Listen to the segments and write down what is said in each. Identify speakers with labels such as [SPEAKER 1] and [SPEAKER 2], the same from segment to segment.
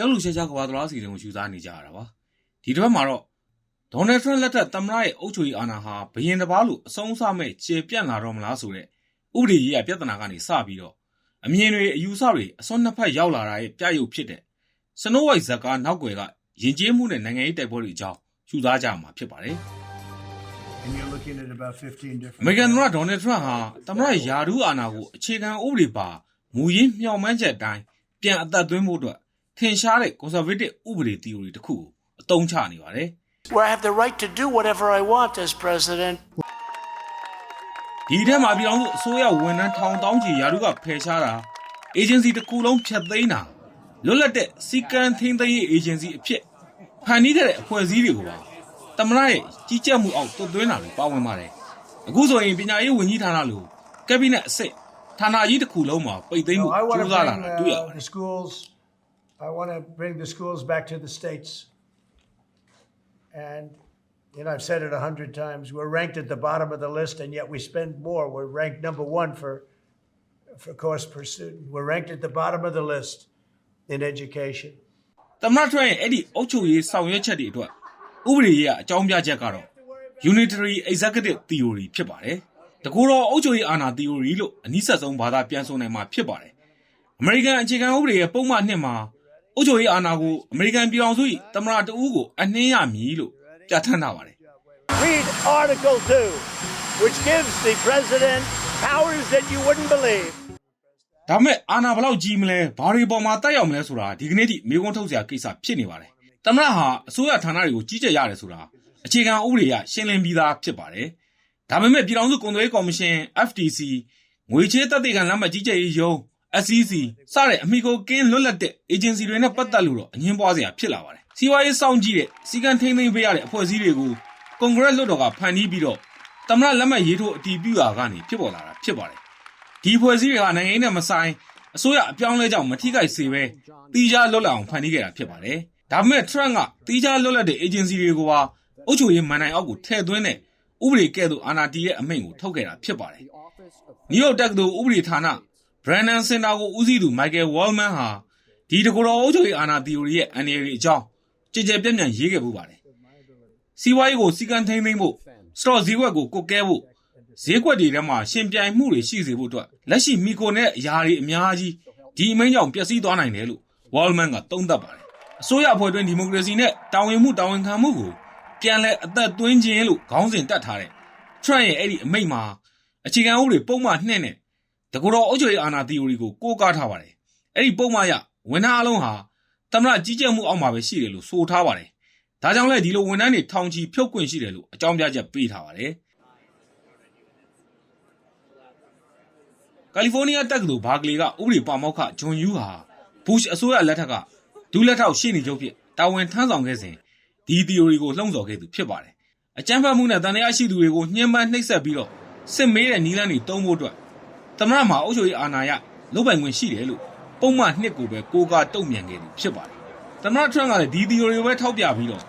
[SPEAKER 1] လှုပ်လှုပ်ရှားရှားကဘာသလားစီတွေကိုယူစားနေကြရတာပါဒီတစ်ပတ်မှာတော့ဒေါ်နယ်ထရန့်လက်ထက်သမ္မတရဲ့အုပ်ချုပ်ရေးအာဏာဟာဘရင်တစ်ပါးလိုအဆုံးအစမဲ့ကျေပြန့်လာတော့မလားဆိုတဲ့ဥပဒေရေးရပြဿနာကနေစပြီးတော့အမြင်တွေအယူဆတွေအစွန်းနှစ်ဖက်ရောက်လာတာရဲ့ပြရုပ်ဖြစ်တဲ့စနိုးဝိုက်ဇက်ကားနောက်ွယ်ကယဉ်ကျေးမှုနဲ့နိုင်ငံရေးတိုက်ပွဲတွေအကြောင်းယူစားကြမှာဖြစ်ပါတယ်
[SPEAKER 2] And you're looking at about 15 different.
[SPEAKER 1] အမေရိကန်သမ္မတဒေါ်နယ်ထရန့်ဟာသမ္မတယာဒူးအာဏာကိုအခြေခံဥပဒေပါမူရင်းမျှော်မှန်းချက်အတိုင်းပြန်အသက်သွင်းဖို့အတွက် ထင်ရှားတဲ့ conservative ဥပဒေ theory တစ်ခုကိုအသုံးချနေပါတယ်
[SPEAKER 3] where I have the right to do whatever I want as president.
[SPEAKER 1] ဒီထဲမှာပြည်အောင်စုအစိုးရဝန်ထမ်းထောင်တောင်းချီယာဒူးကဖယ်ရှားတာ agency တစ်ခုလုံးဖျက်သိမ်းတာလွတ်လပ်တဲ့စီကံထိန်းသိမ်းရေး agency အဖြစ်ဖန်တီးခဲ့တဲ့အဖွဲ့အစည်းတွေကိုပါသမ္မတရဲ့ကြီးကြပ်မှုအောက်သွတ်သွင်းတာတွေပါဝင်ပါတယ်အခုဆိုရင်ပညာရေးဝန်ကြီးဌာနလိုကက်ဘိနက်အစစ်ဌာနကြီးတစ်ခုလုံးမှာပိတ်သိမ်းမှု
[SPEAKER 2] No, I want
[SPEAKER 1] ကြိုး
[SPEAKER 2] to
[SPEAKER 1] စားလာ
[SPEAKER 2] bring
[SPEAKER 1] တာတွေ့ရ
[SPEAKER 2] uh,
[SPEAKER 1] ပါတယ်
[SPEAKER 2] the schools. I want to bring the schools back to the states. And you know, I've said it a hundred times. We're ranked at the bottom of the list, and yet we spend more. We're ranked number one for for cost per student. We're ranked at the bottom of the list in education.
[SPEAKER 1] သမ္မတထရန့်ရဲ့အဲ့ဒီအုပ်ချုပ်ရေးဆောင်ရွက်ချက်တွေအတွက်ဥပဒေရေးအကြောင်းပြချက်ကတော့ unitary executive theory ဖြစ်ပါတယ်။တကူတော့အုပ်ချုပ်ရေးအာဏာ theory လို့အနည်းဆက်ဆုံးဘာသာပြန်ဆိုနိုင်မှာဖြစ်ပါတယ်။ American အခြေခံဥပဒေရဲ့ပုံမှန်နှစ်မှာ အုပ်ချုပ်ရေးအာဏာကို American ပြည်ထောင်စု၏သမ္မတတဦးကိုအနှင်းရမည်လို့ပြဋ္ဌာန်းထားပါတယ်
[SPEAKER 3] Read Article 2, which gives the president powers that you wouldn't believe.
[SPEAKER 1] ။ဒါပေမဲ့အာဏာဘယ်လောက်ကြီးမလဲဘာတွေပေါ်မှာတက်ရောက်မလဲဆိုတာဒီကနေ့ထိမေးခွန်းထုတ်စရာကိစ္စဖြစ်နေပါတယ်။သမ္မတဟာအစိုးရဌာနတွေကိုကြီးကြပ်ရတယ်ဆိုတာအခြေခံဥပဒေအရရှင်းလင်းပြီးသားဖြစ်ပါတယ်။ဒါပေမဲ့ပြည်ထောင်စုကုန်သွယ်ရေးကော်မရှင် FTC ငွေချေးတပ်သေးခံလက်မှတ်ကြီးကြပ်ရေးယုံ SEC စတဲ့အမိကိုကင်းလွတ်လပ်တဲ့ agency တွေနဲ့ပတ်သက်လို့တော့အငင်းပွားစရာဖြစ်လာပါတယ်။စီးပွားရေးစောင့်ကြည့်တဲ့စီကံထိန်းသိမ်းပေးရတဲ့အဖွဲ့အစည်းတွေကိုကွန်ဂရက်လွှတ်တော်ကဖန်တီးပြီးတော့သမ္မတလက်မှတ်ရေးထိုးအတည်ပြုတာကနေဖြစ်ပေါ်လာတာဖြစ်ပါတယ်။ဒီဖွဲ့စည်းတွေကနိုင်ငံရေးနဲ့မဆိုင်အစိုးရအပြောင်းလဲကြောင့်မထိခိုက်စေပဲတီးခြားလွတ်လပ်အောင်ဖန်တီးခဲ့တာဖြစ်ပါတယ်။ဒါပေမဲ့ Trump ကတီးခြားလွတ်လပ်တဲ့ agency တွေကိုပါအုပ်ချုပ်ရေးမန်နိုင်အောက်ကိုထည့်သွင်းတဲ့ဥပဒေကဲ့သို့အာဏာတည်ရဲ့အမိန့်ကိုထုတ်ခဲ့တာဖြစ်ပါတယ်။ New York တက္ကသိုလ်ဥပဒေဌာန Brennan Center ကိုဦးစီးသူ Michael Wallman ဟာဒီတကူတော်အုပ်ချုပ်ရေးအာဏာ theory ရဲ့အန်ရည်အကြောင်းကြည်ကြဲပြန့်ပြန့်ရေးခဲ့ပူပါတယ်။စီးပွားရေးကိုစီကံထိန်းသိမ်းဖို့ store ဈေးကွက်ကိုကုတ်ကဲဖို့ဈေးကွက်တွေထဲမှာရှင်ပြိုင်မှုတွေရှိစေဖို့အတွက်လက်ရှိမီကိုနဲ့အရာတွေအများကြီးဒီအမိန့်ကြောင့်ပျက်စီးသွားနိုင်တယ်လို့ Wallman ကသုံးသပ်ပါတယ်။အစိုးရအဖွဲ့တွင်းဒီမိုကရေစီနဲ့တာဝန်မှုတာဝန်ခံမှုကိုပြန်လည်အသက်သွင်းခြင်းလို့ခေါင်းစဉ်တက်ထားတဲ့ Trump ရဲ့အဲ့ဒီအမိန့်မှာအခြေခံဥပဒေပုံမှန်2နဲ့ တကူတော်အုပ်ချုပ်ရေးအာဏာ theory ကိုကိုးကားထားပါတယ်။အဲ့ဒီပုံမှန်ရဝန်ထမ်းအလုံးဟာသမ္မတကြီးကြပ်မှုအောက်မှာပဲရှိတယ်လို့ဆိုထားပါတယ်။ဒါကြောင့်လည်းဒီလိုဝန်ထမ်းတွေထောင်ချီဖြုတ်ခွင့်ရှိတယ်လို့အကြောင်းပြချက်ပေးထားပါတယ်။ကယ်လီဖိုးနီးယားတက္ကသိုလ်ဘာကလေကဥပဒေပါမောက္ခဂျွန်ယူဟာဘုရှ်အစိုးရလက်ထက်ကဒူးလက်ထောက်ရှေ့နေချုပ်ဖြစ်တာဝန်ထမ်းဆောင်ခဲ့စဉ်ဒီ theory ကိုလှုံ့ဆော်ခဲ့သူဖြစ်ပါတယ်။အကြမ်းဖက်မှုနဲ့တန်တရားရှိသူတွေကိုညှဉ်းပန်းနှိပ်စက်ပြီးတော့စစ်မေးတဲ့နီလန်းတွေတုံးဖို့အတွက် သမ္မတမှာအုပ်ချုပ်ရေးအာဏာရလုပ်ပိုင်ခွင့်ရှိတယ်လို့ပုံမှန်နှစ်ကိုပဲကိုးကားတုံ့ပြန်ခဲ့သူဖြစ်ပါတယ်။သမ္မတထရန့်ကလည်းဒီ theory ကိုပဲထောက်ပြပြီးတော့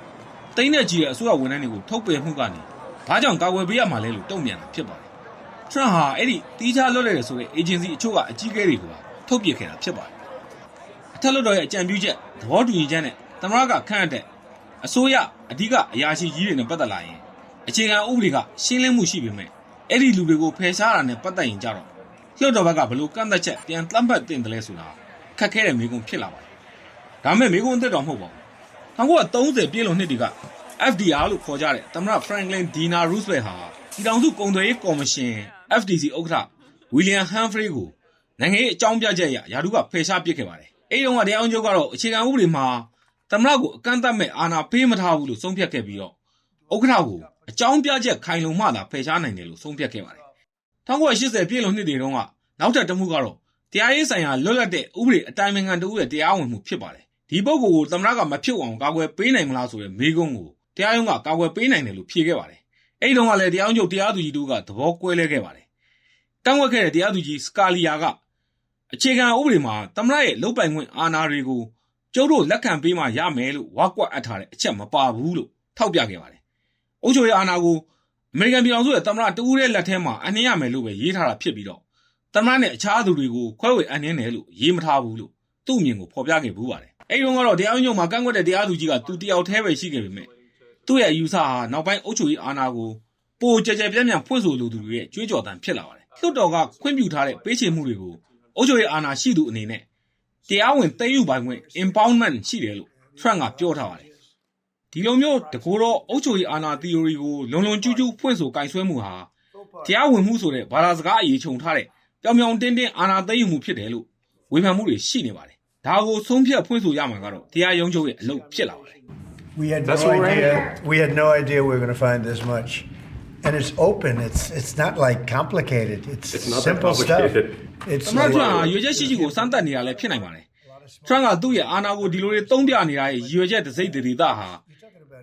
[SPEAKER 1] တိမ့်တဲ့ကြီးတဲ့အစိုးရဝန်ထမ်းတွေကိုထုတ်ပယ်မှုကနေဘာကြောင့်ကာကွယ်ပေးရမှာလဲလို့တုံ့ပြန်တာဖြစ်ပါတယ်။ Trump ဟာအဲ့ဒီတီးခြားလွတ်လပ်တယ်ဆိုတဲ့ agency အချို့ကအကြီးအကဲတွေကိုပါထုတ်ပြစ်ခဲ့တာဖြစ်ပါတယ်။အထက်လွှတ်တော်ရဲ့အကြံပြုချက်သဘောတူညီချက်နဲ့သမ္မတကခန့်အပ်တဲ့အစိုးရအဓိကအရာရှိကြီးတွေနဲ့ပတ်သက်လာရင်အခြေခံဥပဒေကရှင်းလင်းမှုရှိပေမဲ့အဲ့ဒီလူတွေကိုဖယ်ရှားတာနဲ့ပတ်သက်ရင်ကြတော့ လွှတ်တော်ဘက်ကဘယ်လိုကန့်သက်ချက်ပြန်သတ်မှတ်တင်တယ်လဲဆိုတာခက်ခဲတဲ့မိကုံဖြစ်လာပါတယ်။ဒါပေမဲ့မိကုံအသက်တော်မဟုတ်ပါဘူး။1930ပြည့်လွန်နှစ်တွေက FDR လို့ခေါ်ကြတဲ့သမ္မတ Franklin D. Roosevelt ဟာပြည်ထောင်စုကုန်သွယ်ရေးကော်မရှင် FTC ဥက္ကဋ္ဌ William Humphrey ကိုနိုင်ငံရေးအကြောင်းပြချက်အရယာတုကဖယ်ရှားပစ်ခဲ့ပါတယ်။အဲဒီတုန်းကတရားအောင်ချုပ်ကတော့အခြေခံဥပဒေမှာသမ္မတကိုအကန့်အသတ်မဲ့အာဏာပေးမထားဘူးလို့ဆုံးဖြတ်ခဲ့ပြီးတော့ဥက္ကဋ္ဌကိုအကြောင်းပြချက်ခိုင်လုံမှသာဖယ်ရှားနိုင်တယ်လို့ဆုံးဖြတ်ခဲ့ပါတယ်။ 1980ပြည့်လွန်နှစ်တွေတုန်းကနောက်ထပ်တစ်မှုကတော့တရားရေးဆိုင်ရာလွတ်လပ်တဲ့ဥပဒေအတိုင်းအမြံတဦးရဲ့တရားဝင်မှုဖြစ်ပါတယ်။ဒီပုဂ္ဂိုလ်ကိုသမ္မတကမဖြစ်အောင်ကာကွယ်ပေးနိုင်မလားဆိုတဲ့မေးခွန်းကိုတရားရုံးကကာကွယ်ပေးနိုင်တယ်လို့ဖြေခဲ့ပါတယ်။အဲဒီတုန်းကလည်းတရားရုံးချုပ်တရားသူကြီးတို့ကသဘောကွဲလဲခဲ့ပါတယ်။တောင်းဝက်ခဲ့တဲ့တရားသူကြီးစကာလီယာကအခြေခံဥပဒေမှာသမ္မတရဲ့လုပ်ပိုင်ခွင့်အာဏာတွေကိုကျုပ်တို့လက်ခံပေးမှရမယ်လို့ဝါကွက်အပ်ထားတဲ့အချက်မပါဘူးလို့ထောက်ပြခဲ့ပါတယ်။အုပ်ချုပ်ရေးအာဏာကို အမေရိကန်ပြည်ထောင်စုရဲ့သမ္မတတဦးရဲ့လက်ထဲမှာအနှင်းရမယ်လို့ပဲရေးထားတာဖြစ်ပြီးတော့သမ္မတနဲ့အခြားသူတွေကိုခွဲဝေအနှင်းတယ်လို့ရေးမထားဘူးလို့သူ့အမြင်ကိုဖော်ပြခဲ့ဘူးပါတယ်။အဲ့ဒီတော့ကတော့တရားရုံးချုပ်မှာကန့်ကွက်တဲ့တရားသူကြီးကသူတယောက်တည်းပဲရှိခဲ့ပေမဲ့သူ့ရဲ့အယူဆဟာနောက်ပိုင်းအုပ်ချုပ်ရေးအာဏာကိုပိုကြကြပြန့်ပြန့်ဖွင့်ဆိုလိုသူတွေရဲ့ကြွေးကြော်သံဖြစ်လာပါတယ်လွှတ်တော်ကခွင့်ပြုထားတဲ့ပေးချေမှုတွေကိုအုပ်ချုပ်ရေးအာဏာရှိသူအနေနဲ့တရားဝင်သိမ်းယူပိုင်ခွင့် impoundment ရှိတယ်လို့ Trump ကပြောထားပါတယ် ဒီလိုမျိုးတကူတော့အုပ်ချုပ်ရေးအာဏာ theory ကိုလုံလုံကျူးကျူးဖွင့်ဆိုကင်ဆွဲမှုဟာတရားဝင်မှုဆိုတဲ့ဘာသာစကားအရေးခြုံထားတဲ့ပြောင်ပြောင်တင်းတင်းအာဏာသိမ်းယူမှုဖြစ်တယ်လို့ဝေဖန်မှုတွေရှိနေပါတယ်ဒါကိုဆုံးဖြတ်ဖွင့်ဆိုရမှာကတော့တရားရုံးချုပ်ရဲ့အလုပ်ဖြစ်လာပါတယ်
[SPEAKER 2] We had
[SPEAKER 4] That's
[SPEAKER 2] no
[SPEAKER 4] what we're
[SPEAKER 2] idea.
[SPEAKER 4] aiming
[SPEAKER 2] We had no idea we were going to find this much, and it's open. It's it's not like complicated. It's,
[SPEAKER 4] It's not that
[SPEAKER 2] simple stuff.
[SPEAKER 4] complicated.
[SPEAKER 2] It's
[SPEAKER 1] သမ္မတ
[SPEAKER 2] like,
[SPEAKER 1] ထရန့်ဟာရွေချက်ရှိရှိကိုစမ်းသပ်နေတာလည်းဖြစ်နိုင်ပါတယ်ထရန့်ကသူ့ရဲ့အာဏာကိုဒီလိုတွေတုံးပြနေတာရဲ့ရွေချက်တစ်စိတ်တည်းသားဟာ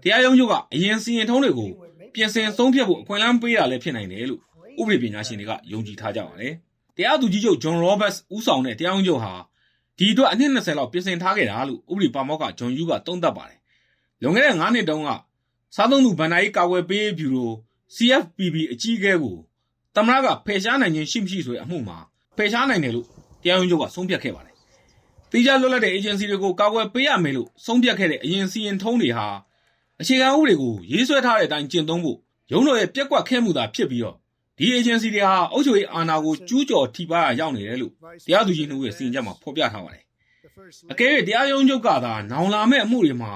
[SPEAKER 1] တရားရုံးချုပ်ကအရင်စီရင်ထုံးတွေကိုပြင်ဆင်ဆုံးဖြတ်ဖို့အခွင့်အလမ်းပေးတာလည်းဖြစ်နိုင်တယ်လို့ဥပဒေပညာရှင်တွေကယုံကြည်ထားကြပါတယ်တရားသူကြီးချုပ်ဂျွန်ရောဘတ်စ်ဦးဆောင်တဲ့တရားရုံးချုပ်ဟာဒီအတွက်အနှစ်20လောက်ပြင်ဆင်ထားခဲ့တာလို့ဥပဒေပါမောက္ခဂျွန်ယူကသုံးသပ်ပါတယ်လွန်ခဲ့တဲ့9နှစ်တုန်းကစားသုံးသူဗန်နာရေးကာကွယ်ပေးရေးဘျူရို CFPB အကြီးအကဲကိုသမ္မတကဖယ်ရှားနိုင်ခြင်းရှိမရှိဆိုတဲ့အမှုမှာဖယ်ရှားနိုင်တယ်လို့တရားရုံးချုပ်ကဆုံးဖြတ်ခဲ့ပါတယ်။တိကျလွတ်လပ်တဲ့ agency တွေကိုကာကွယ်ပေးရမယ်လို့ဆုံးဖြတ်ခဲ့တဲ့အရင်စီရင်ထုံးတွေဟာ အခြေခံဥပဒေကိုရေးဆွဲထားတဲ့အတိုင်းကျင့်သုံးဖို့ရုံးတော်ရဲ့ပြက်ကွက်ခဲ့မှုသာဖြစ်ပြီးတော့ဒီ agency တွေဟာအုပ်ချုပ်ရေးအာဏာကိုကျူးကျော်ထိပါရောက်နေတယ်လို့တရားသူကြီးနှုတ်ရဲ့စီရင်ချက်မှာဖော်ပြထားပါတယ်။အကယ်၍တရားရုံးချုပ်ကသာနောင်လာမဲ့အမှုတွေမှာ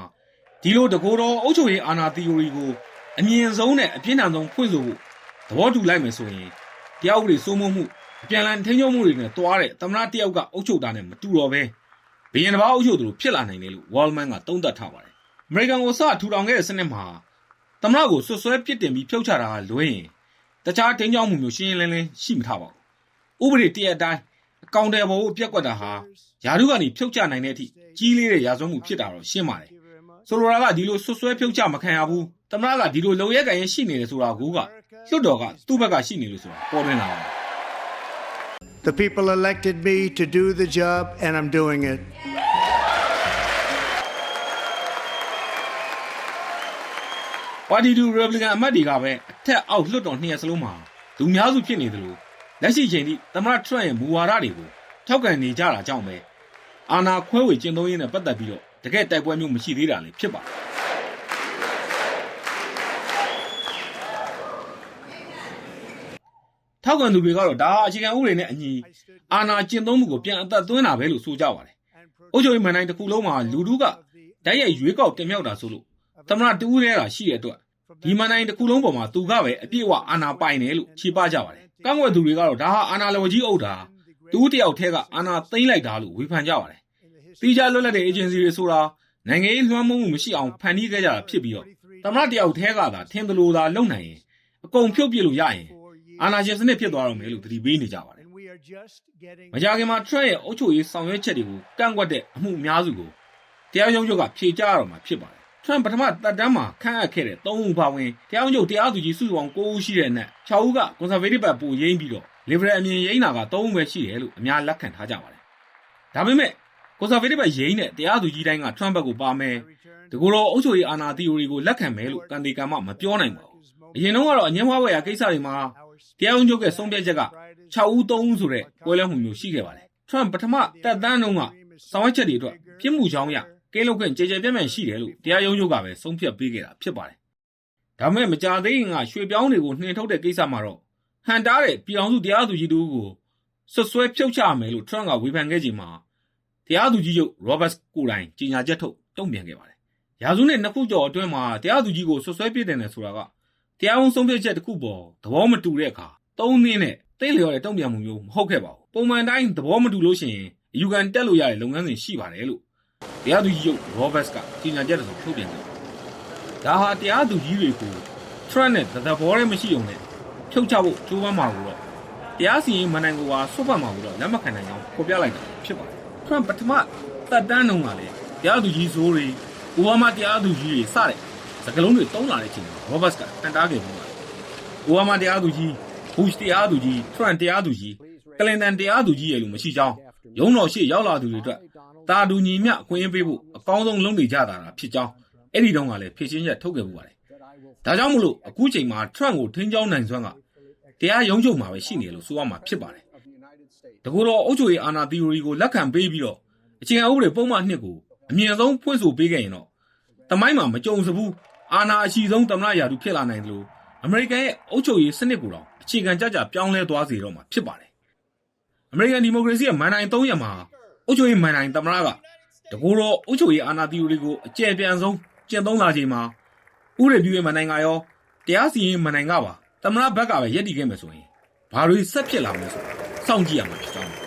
[SPEAKER 1] ဒီလိုတကိုယ်တော်အုပ်ချုပ်ရေးအာဏာ theory ကိုအမြင့်ဆုံးနဲ့အပြင်းထန်ဆုံးဖွင့်ဆိုဖို့သဘောတူလိုက်မယ်ဆိုရင်တရားဥပဒေစိုးမိုးမှုအပြန်အလှန်ထိန်းချုပ်မှုတွေနဲ့တွားတဲ့သမ္မတတယောက်ကအုပ်ချုပ်တာနဲ့မတူတော့ဘဲဘီယံတစ်ပါးအုပ်ချုပ်သူလိုဖြစ်လာနိုင်တယ်လို့ Wallman ကသုံးသပ်ထားပါတယ်။ American ကိုစထူထောင်ခဲ့တဲ့စနစ်မှာသမ္မတကိုဆွတ်ဆွဲပစ်တင်ပြီးဖြုတ်ချတာကလွဲရင်တခြားထိန်းချုပ်မှုမျိုးရှင်းရှင်းလင်းလင်းရှိမထားပါဘူး။ဥပဒေတရက်အတိုင်းအကောင့်တယ်ပေါ်ကိုပြက်ကွက်တာဟာယာရုကနေဖြုတ်ချနိုင်တဲ့အထိကြီးလေးတဲ့ရာဇဝတ်မှုဖြစ်တာတော့ရှင်းပါတယ်။ဆိုလိုတာကဒီလိုဆွတ်ဆွဲဖြုတ်ချမခံရဘူး။သမ္မတကဒီလိုလုံရဲကန်ရင်ရှိနေတယ်ဆိုတာကူကလွတ်တော်ကသူ့ဘက်ကရှိနေလို့ဆိုတာပေါ်လွင်လာပါတယ်
[SPEAKER 2] the people elected me to do the job, and I'm doing it.
[SPEAKER 1] ပါတီတူ Republican အမတ်တွေကပဲအထက်အောက်လွှတ်တော်နှစ်ရပ်စလုံးမှာလူများစုဖြစ်နေသလိုလက်ရှိချိန်ထိသမ္မတ Trump ရဲ့မူဝါဒတွေကိုထောက်ခံနေကြတာကြောင့်ပဲအာဏာခွဲဝေကျင့်သုံးရေးနဲ့ပတ်သက်ပြီးတော့တကယ်တိုက်ပွဲမျိုးမရှိသေးတာလည်းဖြစ်ပါတယ်ထောက်ခံသူတွေကတော့ဒါဟာအခြေခံဥပဒေနဲ့အညီအာဏာကျင့်သုံးမှုကိုပြန်အသက်သွင်းတာပဲလို့ဆိုကြပါတယ်။အုပ်ချုပ်ရေးမန်တိုင်းတစ်ခုလုံးမှာလူထုကဓာတ်ရိုက်ရွေးကောက်တင်မြှောက်တာဆိုလို့ သမ္မတတူဦးရဲတာရှိတဲ့အတွက်ဒီမန်တိုင်းတစ်ခုလုံးပေါ်မှာသူကပဲအပြည့်အဝအာဏာပိုင်တယ်လို့ခြေပကြပါတယ်။ကန့်ကွက်သူတွေကတော့ဒါဟာအာဏာလဝကြီးအုပ်တာတူဦးတယောက်ထဲကအာဏာသိမ်းလိုက်တာလို့ဝေဖန်ကြပါတယ်။တိကျလွတ်လပ်တဲ့ agency တွေဆိုတာနိုင်ငံရေးလွှမ်းမိုးမှုမရှိအောင်ဖန်တီးခဲ့ကြတာဖြစ်ပြီးတော့သမ္မတတယောက်ထဲကသာထင်သလိုသာလုပ်နိုင်ရင်အကုန်ဖြုတ်ပြစ်လို့ရရင်အာဏာရှင်စနစ်ဖြစ်သွားတော့မယ်လို့သတိပေးနေကြပါတယ်
[SPEAKER 2] And we are just getting.
[SPEAKER 1] မကြခင်မှာ Trump ရဲ့အုပ်ချုပ်ရေးဆောင်ရွက်ချက်တွေကိုကန့်ကွက်တဲ့အမှုအများစုကိုတရားရုံးချုပ်ကဖြေကြားရတော့မှာဖြစ်ပါတယ်။ Trump ပထမသက်တမ်းမှာခန့်အပ်ခဲ့တဲ့၃ဦးပါဝင်တရားရုံးချုပ်တရားသူကြီးစုစုပေါင်း၉ဦးရှိတဲ့အနက်၆ဦးက Conservative ဘက်ပိုရင်းပြီးတော့ Liberal အမြင်ရိန်းတာက၃ဦးပဲရှိတယ်လို့အများလက်ခံထားကြပါတယ်။ဒါပေမဲ့ Conservative ဘက်ရိန်းတဲ့တရားသူကြီးတိုင်းက Trump ဘက်ကိုပါမယ်။ဒီကိုယ်တော်အုပ်ချုပ်ရေးအာဏာ theory ကိုလက်ခံမယ်လို့ကန်ဒီကံမမပြောနိုင်ပါဘူး။အရင်တော့ကတော့အငင်းပွားဝယ်ရာကိစ္စတွေမှာတရားရုံးချုပ်ရဲ့ဆုံးဖြတ်ချက်က6ဦး3ဦးဆိုတဲ့ပွဲလဲမှုမျိုးရှိခဲ့ပါတယ်။ Trump ပထမတက်တန်းတုန်းကဆောင်ရွက်ချက်တွေအတွက်ပြစ်မှုချောင်းရ ကင်းလုတ်ခွင့်ကြေကြေပြန့်ပြန့်ရှိတယ်လို့တရားရုံးချုပ်ကပဲဆုံးဖြတ်ပေးခဲ့တာဖြစ်ပါတယ်။ဒါပေမဲ့မကြသေးခင်ကရွှေပြောင်းတွေကိုနှင်ထုတ်တဲ့ကိစ္စမှာတော့ဟန်တားတဲ့ပြည်အောင်စုတရားသူကြီးတို့ကိုဆွတ်ဆွဲဖြုတ်ချမယ်လို့ Trump ကဝေဖန်ခဲ့ချိန်မှာတရားသူကြီးချုပ် Robert ကိုယ်တိုင်ကြေညာချက်ထုတ်တုံ့ပြန်ခဲ့ပါတယ်။ရာစုနဲ့နှစ်ခုကျော်အတွင်းမှာတရားသူကြီးကိုဆွတ်ဆွဲပြစ်တင်တယ်ဆိုတာကတရားဝန်ဆုံးဖြတ်ချက်တစ်ခုပေါ်သဘောမတူတဲ့အခါသုံးနည်းနဲ့တိတ်လျော်တဲ့တုံ့ပြန်မှုမျိုးမဟုတ်ခဲ့ပါဘူး။ပုံမှန်တိုင်းသဘောမတူလို့ရှိရင်အယူခံတက်လို့ရတဲ့လုပ်ငန်းစဉ်ရှိပါတယ်လို့ တရားသူကြီးချုပ် Roberts ကကြေညာချက်တစ်စုံထုတ်ပြန်ခဲ့ပါတယ်။ဒါဟာတရားသူကြီးတွေကို Trump နဲ့သဘောနဲ့မရှိုံနဲ့ဖြုတ်ချဖို့ကြိုးပမ်းမှာကိုတော့တရားစီရင်မန်နိုင်ကိုပါဆွတ်ဖတ်မှာကိုတော့လက်မခံနိုင်အောင်ဖော်ပြလိုက်တာဖြစ်ပါတယ်။ Trump ပထမသက်တမ်းတုန်းကလည်းတရားသူကြီးဆိုးတွေအိုဘားမားတရားသူကြီးတွေစတဲ့စကလုံးတွေတုံးလာတဲ့အချိန်မှာ Roberts ကတန်တားခဲ့ပြီးပါတယ်။အိုဘားမားတရားသူကြီး Bush တရားသူကြီး Trump တရားသူကြီးကလင်တန်တရားသူကြီးရဲ့လို့မရှိကြောင်းရုံးတော်ရှိရောက်လာသူတွေအတွက် တာတူညီမျှအခွင့်အရေးပေးဖို့အကောင်းဆုံးလုပ်နေကြတာဖြစ်ကြောင်းအဲ့ဒီတုန်းကလည်းဖြည့်ချင်းချက်ထုတ်ခဲ့မှုပါတယ်။ဒါကြောင့်မလို့အခုချိန်မှာ Trump ကိုထိန်းကျောင်းနိုင်စွမ်းကတရားရုံးချုပ်မှာပဲရှိနေလို့ဆိုရမှာဖြစ်ပါတယ်။တကူတော့အုပ်ချုပ်ရေးအာဏာ theory ကိုလက်ခံပေးပြီးတော့အခြေခံဥပဒေပုံမှန်နှစ်ကိုအမြင့်ဆုံးဖွင့်ဆိုပေးခဲ့ရင်တော့တမိုင်းမှာမကြုံစဘူးအာဏာအရှိဆုံးသမ္မတရာထူးဖြစ်လာနိုင်တယ်လို့အမေရိကန်ရဲ့အုပ်ချုပ်ရေးစနစ်ကိုတော့အခြေခံကြကြပြောင်းလဲသွားစေတော့မှာဖြစ်ပါတယ်အမေရိကန်ဒီမိုကရေစီရဲ့မန်နိုင်300မှာ အုပ်ချုပ်ရေးမန်နိုင်သမ္မတကတကူတော့အုပ်ချုပ်ရေးအာဏာတည်ယူတွေကိုအကျယ်ပြန့်ဆုံးကျင့်သုံးလာချိန်မှာဥရပြည့်ရဲ့မန်နိုင်ကရောတရားစီရင်မန်နိုင်ကပါသမ္မတဘက်ကပဲရက်တည်ခဲ့မယ်ဆိုရင်ဘာတွေဆက်ဖြစ်လာမလဲဆိုတာစောင့်ကြည့်ရမှာဖြစ်ကြောင်း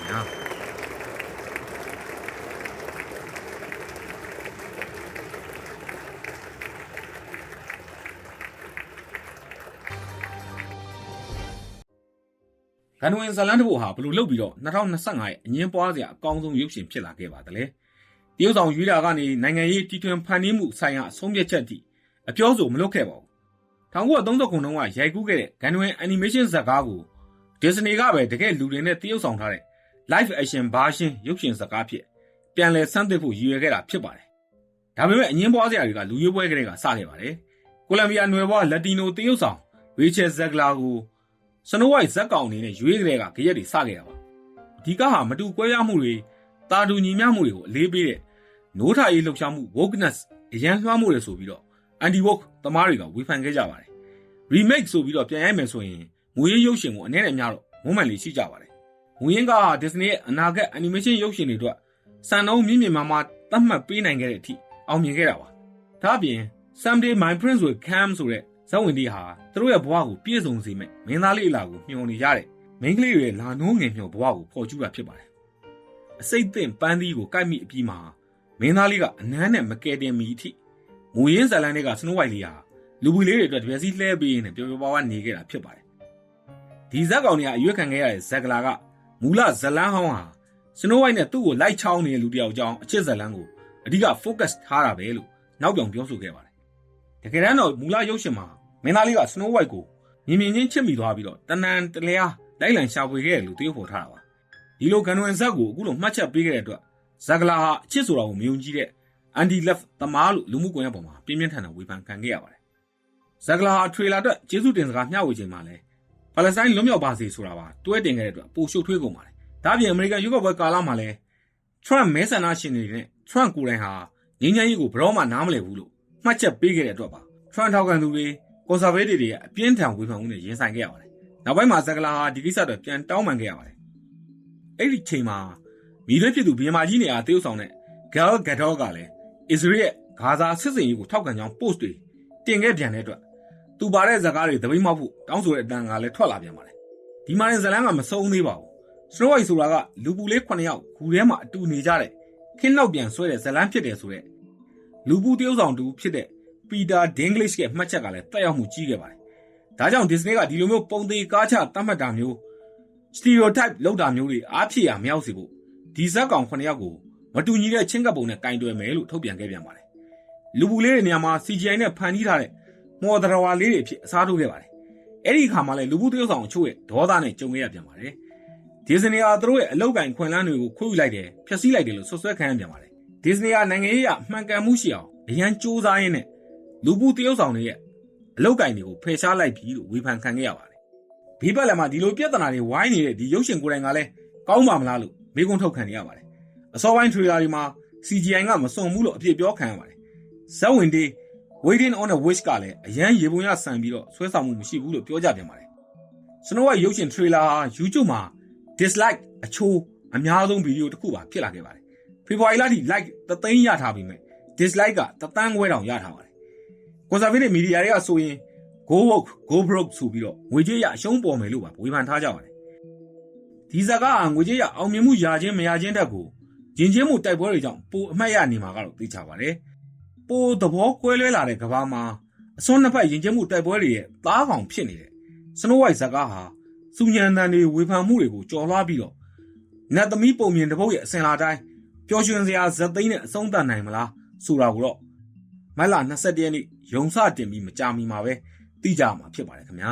[SPEAKER 1] ဂန်ဝင်ဇလန်တဘူဟာဘယ်လိုလုပ်ပြီးတော့2025ရဲ့အငင်းပွားစရာအကောင်းဆုံးရုပ်ရှင်ဖြစ်လာခဲ့ပါသလဲတရုတ်ဆောင်ရွေးတာကနေနိုင်ငံရေးတီထွင်ဖန်တီးမှုဆိုင်ရာအဆုံးဖြတ်ချက်အထိအပြောဆိုမလုပ်ခဲ့ပါဘူး1930ခုနှစ်ကရိုက်ကူးခဲ့တဲ့ဂန်ဝင်အနီမေးရှင်းဇာတ်ကားကိုဒီဇနီကပဲတကယ်လူတွေနဲ့တရုတ်ဆောင်ထားတဲ့ live action version ရုပ်ရှင်ဇာတ်ကားဖြစ်ပြန်လည်ဆန်းသစ်ဖို့ရည်ရွယ်ခဲ့တာဖြစ်ပါတယ်ဒါပေမဲ့အငင်းပွားစရာတွေကလူရွေးပွဲကလေးကစခဲ့ပါတယ်ကိုလံဘီယာနွယ်ဘွားလက်တီနိုတရုတ်ဆောင်ရီချယ်ဇက်ဂလာကို စနိုးဝိုက်ဇက်ကောင်အနေနဲ့ရွေးကလေးကကြရက်တွေစခဲ့တာပါဒီကဟာမတူကွဲပြားမှုတွေတာတူညီမျှမှုတွေကိုအလေးပေးတဲ့နိုးထရေးလှုပ်ရှားမှု wokeness အရန်လွှမ်းမှုတွေဆိုပြီးတော့ anti woke သမားတွေကဝေဖန်ခဲ့ကြပါတယ် remake ဆိုပြီးတော့ပြန်ရိုက်မယ်ဆိုရင်ငွေရေးရုပ်ရှင်ကိုအနေနဲ့များတော့မုံမှန်လေးရှိကြပါတယ်ငွေရင်းက Disney ရဲ့အနာဂတ် animation ရုပ်ရှင်တွေအတွက်စံနှုန်းမြင့်မြင့်မားမားသတ်မှတ်ပေးနိုင်ခဲ့တဲ့အထိအောင်မြင်ခဲ့တာပါဒါအပြင် Someday My Prince will come ဆိုတဲ့ ဇာတ်ဝင်တွေဟာသူတို့ရဲ့ဘဝကိုပြည့်စုံစေမဲ့မင်းသားလေးအလာကိုမျှော်နေကြတဲ့မိန်းကလေးတွေရဲ့လာနှိုးငယ်မျှော်ဘဝကိုဖော်ကျူးတာဖြစ်ပါတယ်။အစိတ်သင့်ပန်းသီးကိုကိုက်မိအပြီးမှာမင်းသားလေးကအနမ်းနဲ့မကယ်တင်မီအထိငွေရင်းဇာလန်တွေကစနိုးဝိုက်လေးဟာလူပွေလေးတွေအတွက်တပြက်စီလှဲပေးရင်းနဲ့ပျော်ပျော်ပါးပါးနေခဲ့တာဖြစ်ပါတယ်။ဒီဇက်ကောင်တွေကအရွက်ခံခဲ့ရတဲ့ဇက်ကလာကမူလဇလန်းဟောင်းဟာစနိုးဝိုက်နဲ့သူ့ကိုလိုက်ချောင်းနေတဲ့လူတစ်ယောက်ကြောင်းအချစ်ဇလန်းကိုအဓိက focus ထားတာပဲလို့နောက်ပြောင်ပြောဆိုခဲ့ပါတယ်။ တကယ်တမ်းတော့မူလရုပ်ရှင်မှာမင်းသားလေးက Snow White ကိုမြင်မြင်ချင်းချစ်မိသွားပြီးတော့တနန်တလျားလိုက်လံရှာဖွေခဲ့တယ်လို့တရုပ်ဖော်ထားတာပါဒီလိုကန်ဝင်ဇက်ကိုအခုလိုမှတ်ချက်ပေးခဲ့တဲ့အတွက်ဇက်ကလာဟာအချစ်ဆိုတာကိုမယုံကြည်တဲ့ anti left သမားလို့လူမှုကွန်ရက်ပေါ်မှာပြင်းပြင်းထန်ထန်ဝေဖန်ခံခဲ့ရပါတယ်ဇက်ကလာဟာထရေလာအတွက်ကျေးဇူးတင်စကားမျှဝေချိန်မှာလဲပါလက်စတိုင်းလွတ်မြောက်ပါစေဆိုတာပါတွဲတင်ခဲ့တဲ့အတွက်ပိုရှုပ်ထွေးကုန်ပါတယ်ဒါ့အပြင်အမေရိကန်ရွေးကောက်ပွဲကာလမှာလဲ Trump မဲဆန္ဒရှင်တွေနဲ့ Trump ကိုယ်တိုင်ဟာငြိမ်းချမ်းရေးကိုဘယ်တော့မှနားမလည်ဘူးလို့ မှတ်ချက်ပေးခဲ့တဲ့အတွက်ပါ Trump ထောက်ခံသူတွေ conservative တွေကအပြင်းထန်ဝေဖန်မှုနဲ့ရင်ဆိုင်ခဲ့ရပါတယ်။နောက်ပိုင်းမှာဇက်ကလာဟာဒီကိစ္စအတွက်ပြန်တောင်းပန်ခဲ့ရပါတယ်။အဲ့ဒီချိန်မှာမိသွေးဖြစ်သူဘီယမာကြီးနေရာတရုတ်ဆောင်တဲ့ Gal Gadot ကလည်း Israel ရဲ့ဂါဇာစစ်စင်ရေးကိုထောက်ခံကြောင်း post တွေတင်ခဲ့ပြန်တဲ့အတွက်သူပါတဲ့ဇကားတွေတပိတ်မောက်ဖို့တောင်းဆိုတဲ့အတန်ကလည်းထွက်လာပြန်ပါတယ်။ဒီမှာရင်ဇလန်းကမဆုံးသေးပါဘူး။ Snow White ဆိုတာကလူပူလေး9ယောက်ဂူထဲမှာအတူနေကြတဲ့ခင်းနောက်ပြန်ဆွဲတဲ့ဇလန်းဖြစ်တယ်ဆိုတဲ့ လူပူတရုတ်ဆောင်တူဖြစ်တဲ့ပီတာဒင်္ဂလစ်ရဲ့မှတ်ချက်ကလည်းတက်ရောက်မှုကြီးခဲ့ပါတယ်။ဒါကြောင့် Disney ကဒီလိုမျိုးပုံသေးကားချတတ်မှတ်တာမျိုး stereotype လောက်တာမျိုးတွေအားဖြည့်ရမရောက်စေဖို့ဒီဇက်ကောင်9ယောက်ကိုမတူညီတဲ့ချင်းကပ်ပုံနဲ့ကင်တွယ်မယ်လို့ထုတ်ပြန်ခဲ့ပြန်ပါတယ်။လူပူလေးတွေနေရာမှာ CGI နဲ့ဖန်တီးထားတဲ့မော်ဒရဝါလေးတွေအဖြစ်အစားထိုးခဲ့ပါတယ်။အဲ့ဒီအခါမှာလည်းလူပူတရုတ်ဆောင်အချို့ရဲ့ဒေါသနဲ့ကြုံခဲ့ရပြန်ပါတယ်။ Disney ကသူတို့ရဲ့အလောက်ကင်ခွင်လန်းတွေကိုခွေးယူလိုက်တယ်ဖျက်ဆီးလိုက်တယ်လို့ဆွဆွဲခံရပြန်ပါတယ်။ Disney ကနိုင်ငံရေးအရမှန်ကန်မှုရှိအောင်အရန်စူးစမ်းရင်းနဲ့လူပူတရုတ်ဆောင်တွေရဲ့အလောက်ကင်တွေကိုဖယ်ရှားလိုက်ပြီလို့ဝေဖန်ခံခဲ့ရပါတယ်။ဒီဘက်လည်းမှာဒီလိုပြဿနာတွေဝိုင်းနေတဲ့ဒီရုပ်ရှင်ကိုယ်တိုင်ကလည်းကောင်းပါမလားလို့မေးခွန်းထုတ်ခံနေရပါတယ်။အစောပိုင်းထရီလာတွေမှာ CGI ကမစွန်ဘူးလို့အပြစ်ပြောခံရပါတယ်။ဇက်ဝင်ဒီ Waiting on a Wish ကလည်းအရန်ရေပုံရဆန်ပြီးတော့ဆွဲဆောင်မှုမရှိဘူးလို့ပြောကြပြန်ပါတယ်။ Snow White ရုပ်ရှင် trailer ဟာ YouTube မှာ dislike အချိုးအများဆုံးဗီဒီယိုတစ်ခုပါဖြစ်လာခဲ့ပါတယ်။ ဖေဖော်ဝါရီလထိ like သသိန်းရထားပြီးမြဲ dislike ကသတန်းခွဲတောင်ရထားပါတယ်။ conservative media တွေကဆိုရင် go woke go broke ဆိုပြီးတော့ငွေကြေးရအရှုံးပေါ်မယ်လို့ပါဝေဖန်ထားကြပါတယ်။ဒီဇာကငွေကြေးရအောင်မြင်မှုရခြင်းမရခြင်းတက်ကိုဂျင်ချင်းမှုတိုက်ပွဲတွေကြောင့်ပိုအမှတ်ရနေမှာကတော့သိချပါတယ်။ပိုသဘောကွဲလွဲလာတဲ့ကဘာမှာအစွန်းနှစ်ဖက်ယဉ်ကျေးမှုတိုက်ပွဲတွေရဲ့သားကောင်ဖြစ်နေတဲ့ Snow White ဇာကဟာစူညံတန်တွေဝေဖန်မှုတွေကိုကြော်လွှားပြီးတော့နတ်သမီးပုံမြင်တစ်ပုတ်ရဲ့အစင်လာတိုင်း ပျော်ရွှင်စရာဇက်သိန်းနဲ့အဆုံးသတ်နိုင်မလားဆိုတာကိုတော့မက်လာ21ရက်နေ့ရုံစတင်ပြီးမကြာမီမှာပဲသိကြမှာဖြစ်ပါတယ်ခင်ဗျာ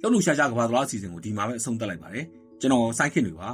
[SPEAKER 1] လှုပ်လှူရှားရှားကဘာသလားအစီအစဉ်ကိုဒီမှာပဲအဆုံးသတ်လိုက်ပါတယ်ကျွန်တော်စိုင်းခင်တွေပါ